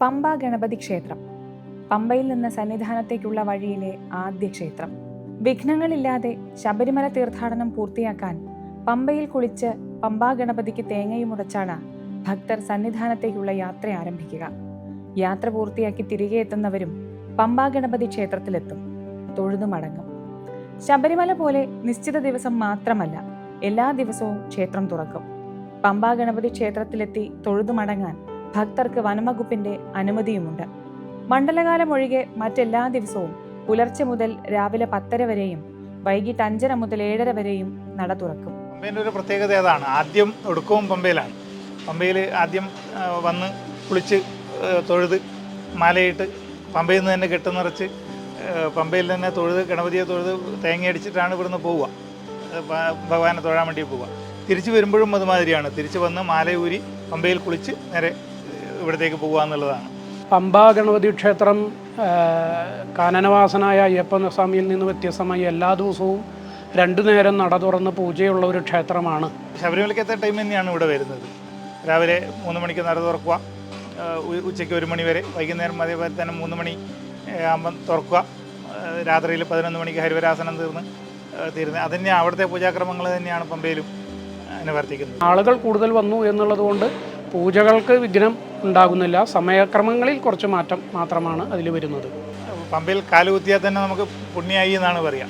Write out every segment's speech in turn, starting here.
പമ്പ ഗണപതി ക്ഷേത്രം. പമ്പയിൽ നിന്ന് സന്നിധാനത്തേക്കുള്ള വഴിയിലെ ആദ്യ ക്ഷേത്രം. വിഘ്നങ്ങളില്ലാതെ ശബരിമല തീർത്ഥാടനം പൂർത്തിയാക്കാൻ പമ്പയിൽ കുളിച്ച് പമ്പാ ഗണപതിക്ക് തേങ്ങയും ഉടച്ചാണ് ഭക്തർ സന്നിധാനത്തേക്കുള്ള യാത്ര ആരംഭിക്കുക. യാത്ര പൂർത്തിയാക്കി തിരികെ എത്തുന്നവരും പമ്പാ ഗണപതി ക്ഷേത്രത്തിലെത്തും. തൊഴുതു മടങ്ങും. ശബരിമല പോലെ നിശ്ചിത ദിവസം മാത്രമല്ല എല്ലാ ദിവസവും ക്ഷേത്രം തുറക്കും. പമ്പാ ഗണപതി ക്ഷേത്രത്തിലെത്തി തൊഴുതു മടങ്ങാൻ ഭക്തർക്ക് വനംവകുപ്പിന്റെ അനുമതിയുമുണ്ട്. മണ്ഡലകാലം ഒഴികെ മറ്റെല്ലാ ദിവസവും പുലർച്ചെ മുതൽ രാവിലെ പത്തര വരെയും വൈകിട്ട് അഞ്ചര മുതൽ ഏഴര വരെയും നട തുറക്കും. പമ്പേന്റെ ഒരു പ്രത്യേകത അതാണ് ആദ്യം ഒടുക്കവും പമ്പയിലാണ്. പമ്പയിൽ ആദ്യം വന്ന് കുളിച്ച് തൊഴുത് മാലയിട്ട് പമ്പയിൽ നിന്ന് തന്നെ കെട്ട് നിറച്ച് പമ്പയിൽ തന്നെ തൊഴുത് ഗണപതിയെ തൊഴുത് തേങ്ങ അടിച്ചിട്ടാണ് ഇവിടുന്ന് പോവുക. ഭഗവാനെ തൊഴാൻ വേണ്ടി പോവുക. തിരിച്ചു വരുമ്പോഴും അതുമാതിരിയാണ്. തിരിച്ച് വന്ന് മാലയൂരി പമ്പയിൽ കുളിച്ച് നേരെ ഇവിടത്തേക്ക് പോകുക എന്നുള്ളതാണ്. പമ്പ ഗണപതി ക്ഷേത്രം കാനനവാസനായ അയ്യപ്പ സ്വാമിയിൽ നിന്ന് വ്യത്യസ്തമായി എല്ലാ ദിവസവും രണ്ടു നേരം നട തുറന്ന് പൂജയുള്ള ഒരു ക്ഷേത്രമാണ്. ശബരിമലയ്ക്ക് എത്ര ടൈം തന്നെയാണ് ഇവിടെ വരുന്നത്? രാവിലെ മൂന്ന് മണിക്ക് നട തുറക്കുക ഉച്ചയ്ക്ക് ഒരു മണി വരെ വൈകുന്നേരം അതേപോലെ തന്നെ മൂന്ന് മണി ആകുമ്പം തുറക്കുക രാത്രിയിൽ പതിനൊന്ന് മണിക്ക് ഹരിവരാസനം തീർന്ന് തീർന്ന് തീരുന്നത്. അത് തന്നെ അവിടുത്തെ പൂജാക്രമങ്ങൾ തന്നെയാണ് പമ്പയിലും അനുവർത്തിക്കുന്നത്. ആളുകൾ കൂടുതൽ വന്നു എന്നുള്ളത് കൊണ്ട് പൂജകൾക്ക് വിഘ്നം ഉണ്ടാകുന്നില്ല. സമയക്രമങ്ങളിൽ കുറച്ച് മാറ്റം മാത്രമാണ് അതിൽ വരുന്നത്. പമ്പയിൽ കാലുകുത്തിയാൽ തന്നെ നമുക്ക് പുണ്യായി എന്നാണ് പറയുക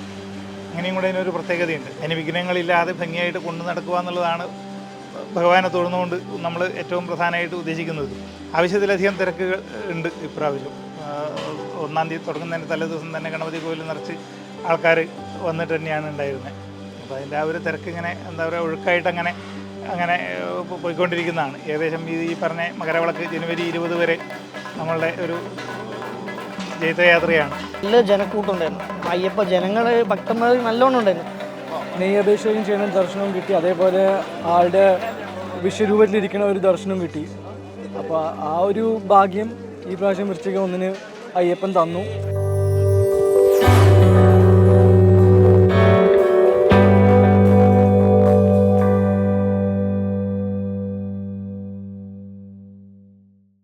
അങ്ങനെയും കൂടെ അതിനൊരു പ്രത്യേകതയുണ്ട്. അതിന് വിഘ്നങ്ങളില്ലാതെ ഭംഗിയായിട്ട് കൊണ്ടു നടക്കുക എന്നുള്ളതാണ് ഭഗവാനെ തൊഴുന്നുകൊണ്ട് നമ്മൾ ഏറ്റവും പ്രധാനമായിട്ട് ഉദ്ദേശിക്കുന്നത്. ആവശ്യത്തിലധികം തിരക്കുകൾ ഉണ്ട് ഇപ്രാവശ്യം. ഒന്നാം തീയതി തുടങ്ങുന്നതിന് തലേ ദിവസം തന്നെ ഗണപതി കോവിൽ നിറച്ച് ആൾക്കാർ വന്നിട്ട് തന്നെയാണ് ഉണ്ടായിരുന്നത് അപ്പോൾ അതിന്റെ ആ ഒരു തിരക്ക് ഇങ്ങനെ എന്താ പറയുക ഒഴുക്കായിട്ട് അങ്ങനെ അങ്ങനെ പോയിക്കൊണ്ടിരിക്കുന്നതാണ്. ഏകദേശം ഈ ഈ പറഞ്ഞ മകരവിളക്ക് ജനുവരി ഇരുപത് വരെ നമ്മളുടെ ഒരു ജൈത്രയാത്രയാണ്. നല്ല ജനക്കൂട്ടുണ്ടായിരുന്നു. അയ്യപ്പ ജനങ്ങൾ ഭക്തന്മാർ നല്ലോണം ഉണ്ടായിരുന്നു. നെയ്യഭിഷേകം ചെയ്യുന്ന ദർശനവും കിട്ടി. അതേപോലെ ആളുടെ വിശ്വരൂപത്തിലിരിക്കുന്ന ഒരു ദർശനം കിട്ടി. അപ്പോൾ ആ ഒരു ഭാഗ്യം ഈ പ്രാവശ്യം വൃശ്ചിക ഒന്നിന് അയ്യപ്പൻ തന്നു.